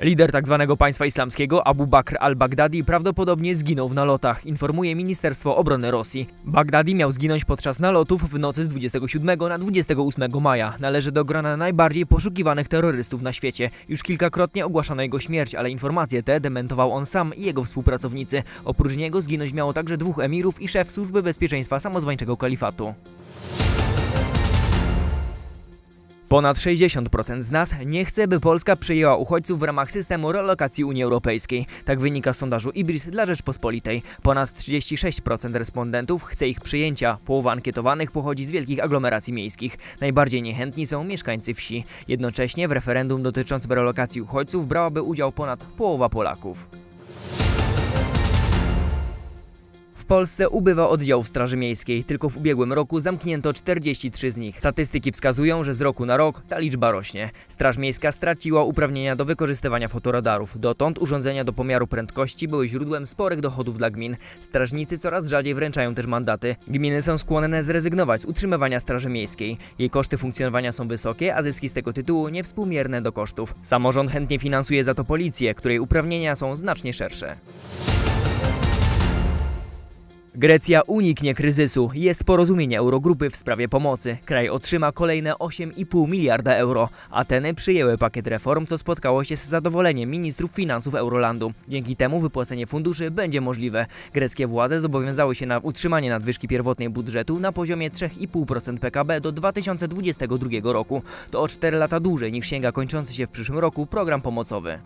Lider tzw. państwa islamskiego Abu Bakr al-Baghdadi prawdopodobnie zginął w nalotach, informuje Ministerstwo Obrony Rosji. Baghdadi miał zginąć podczas nalotów w nocy z 27 na 28 maja. Należy do grona najbardziej poszukiwanych terrorystów na świecie. Już kilkakrotnie ogłaszano jego śmierć, ale informacje te dementował on sam i jego współpracownicy. Oprócz niego zginąć miało także dwóch emirów i szef Służby Bezpieczeństwa Samozwańczego Kalifatu. Ponad 60% z nas nie chce, by Polska przyjęła uchodźców w ramach systemu relokacji Unii Europejskiej. Tak wynika z sondażu IBRIS dla Rzeczpospolitej. Ponad 36% respondentów chce ich przyjęcia. Połowa ankietowanych pochodzi z wielkich aglomeracji miejskich. Najbardziej niechętni są mieszkańcy wsi. Jednocześnie w referendum dotyczącym relokacji uchodźców brałaby udział ponad połowa Polaków. Polsce ubywa oddziałów Straży Miejskiej. Tylko w ubiegłym roku zamknięto 43 z nich. Statystyki wskazują, że z roku na rok ta liczba rośnie. Straż Miejska straciła uprawnienia do wykorzystywania fotoradarów. Dotąd urządzenia do pomiaru prędkości były źródłem sporych dochodów dla gmin. Strażnicy coraz rzadziej wręczają też mandaty. Gminy są skłonne zrezygnować z utrzymywania Straży Miejskiej. Jej koszty funkcjonowania są wysokie, a zyski z tego tytułu niewspółmierne do kosztów. Samorząd chętnie finansuje za to policję, której uprawnienia są znacznie szersze. Grecja uniknie kryzysu. Jest porozumienie Eurogrupy w sprawie pomocy. Kraj otrzyma kolejne 8,5 miliarda euro. Ateny przyjęły pakiet reform, co spotkało się z zadowoleniem ministrów finansów Eurolandu. Dzięki temu wypłacenie funduszy będzie możliwe. Greckie władze zobowiązały się na utrzymanie nadwyżki pierwotnej budżetu na poziomie 3,5% PKB do 2022 roku. To o 4 lata dłużej niż sięga kończący się w przyszłym roku program pomocowy.